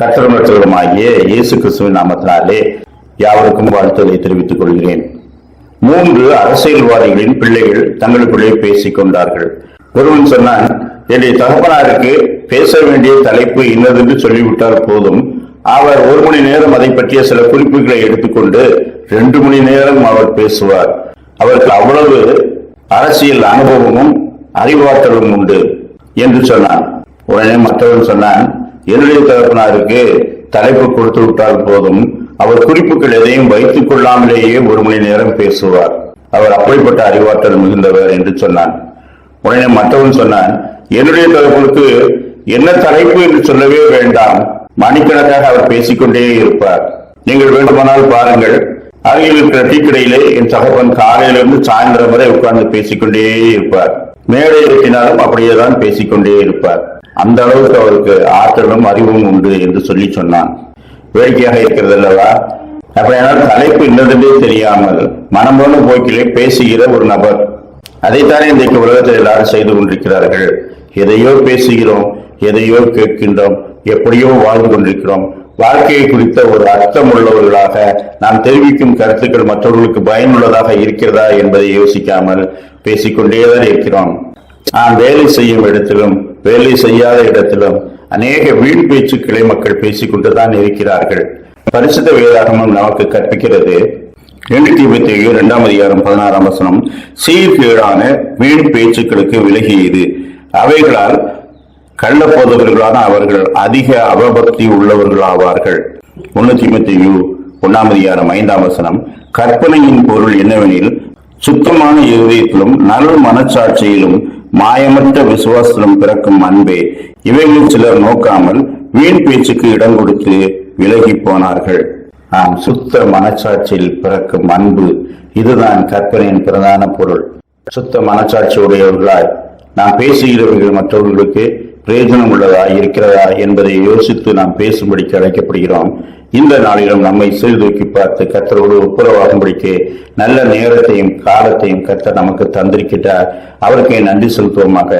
கத்திரமற்றவருமாகிய இயேசு கிறிஸ்துவின் நாமத்தினாலே யாவருக்கும் வாழ்த்துக்களை தெரிவித்துக் கொள்கிறேன். மூன்று அரசியல்வாதிகளின் பிள்ளைகள் தங்களுக்குள்ளே பேசிக் கொண்டார்கள். ஒருவன் சொன்னான் என்னுடைய தகப்பனாருக்கு பேச வேண்டிய தலைப்பு இன்னதென்று சொல்லிவிட்டால் போதும். அவர் ஒரு மணி நேரம் அதை பற்றிய சில குறிப்புகளை எடுத்துக்கொண்டு ரெண்டு மணி நேரம் அவர் பேசுவார். அவருக்கு அவ்வளவு அரசியல் அனுபவமும் அறிவாற்றலும் உண்டு என்று சொன்னான். உடனே மற்றவன் சொன்னான் என்னுடைய தகப்பனாருக்கு தலைப்பு கொடுத்து விட்டால் போதும். அவர் குறிப்புகள் எதையும் வைத்துக் கொள்ளாமலேயே ஒரு மணி நேரம் பேசுவார். அவர் அப்படிப்பட்ட அறிவாற்றல் மிகுந்தவர் என்று சொன்னான். உடனே மற்றவன் சொன்னான் என்னுடைய தகவலுக்கு என்ன தலைப்பு என்று சொல்லவே வேண்டாம். மணிக்கணக்காக அவர் பேசிக்கொண்டே இருப்பார். நீங்கள் வேண்டுமானால் பாருங்கள் அருகில் இருக்கிற டீ கடையிலே என் தகவன் காலையிலிருந்து சாயந்தரம் வரை உட்கார்ந்து பேசிக்கொண்டே இருப்பார். மேடை ஏற்றினாலும் அப்படியே தான் பேசிக்கொண்டே இருப்பார். அந்த அளவுக்கு அவருக்கு ஆற்றலும் அறிவும் உண்டு என்று சொல்லி சொன்னான். வேடிக்கையாக இருக்கிறது அல்லவா? அப்படியானால் தலைப்பு இன்னதென்றே தெரியாமல் மனம்போன போக்கிலே பேசுகிற ஒரு நபர். அதைத்தானே இன்றைக்கு உலகத்தில் எல்லாரும் செய்து கொண்டிருக்கிறார்கள். எதையோ பேசுகிறோம் எதையோ கேட்கின்றோம் எப்படியோ வாழ்ந்து கொண்டிருக்கிறோம். வாழ்க்கையை குறித்த ஒரு அர்த்தம் உள்ளவர்களாக நாம் தெரிவிக்கும் கருத்துக்கள் மற்றவர்களுக்கு பயனுள்ளதாக இருக்கிறதா என்பதை யோசிக்காமல் பேசிக்கொண்டேதான் இருக்கிறோம். நாம் வேலை செய்யும் இடத்திலும் வேலை செய்யாத இடத்திலும் அநேக வீண் பேச்சுக்களை மக்கள் பேசிக் கொண்டுதான் இருக்கிறார்கள். பரிசுத்த வேதாகமம் நமக்கு கற்பிக்கிறது. எண்ணூத்தி இருபத்தி ஏழு இரண்டாம் அதிகாரம் பதினாறாம் வசனம் சீர்கேடான வீண் பேச்சுக்களுக்கு விலகியது அவைகளால் கள்ளப்போதவர்களான அவர்கள் அதிக அவபக்தி உள்ளவர்களாவார்கள். முன்னூத்தி இருபத்தி ஏழு ஒன்னாம் அதிகாரம் ஐந்தாம் வசனம் கற்பனையின் பொருள் என்னவெனில் சுத்தமான இருதயத்திலும் நல்ல மனச்சாட்சியிலும் மாயமற்ற விசுவாசனம் பிறக்கும் அன்பே. இவைகளில் சிலர் நோக்காமல் வீண் பேச்சுக்கு இடம் கொடுத்து விலகி போனார்கள். ஆம் சுத்த மனச்சாட்சியில் பிறக்கும் அன்பு இதுதான் கற்பனையின் பிரதான பொருள். சுத்த மனச்சாட்சி உடையவர்களாய் நாம் பேசுகிறவர்கள் மற்றவர்களுக்கு பிரயோஜனம் உள்ளதா இருக்கிறதா என்பதை யோசித்து நாம் பேசும்படிக்கு அழைக்கப்படுகிறோம். இந்த நாளிலும் நம்மை சீர்தூக்கி பார்த்து கத்தரோடு ஒப்புரவாகும்படிக்கு நல்ல நேரத்தையும் காலத்தையும் கத்தர் நமக்கு தந்திருக்கிறார் அவருக்கு நன்றி செலுத்துவோமாக.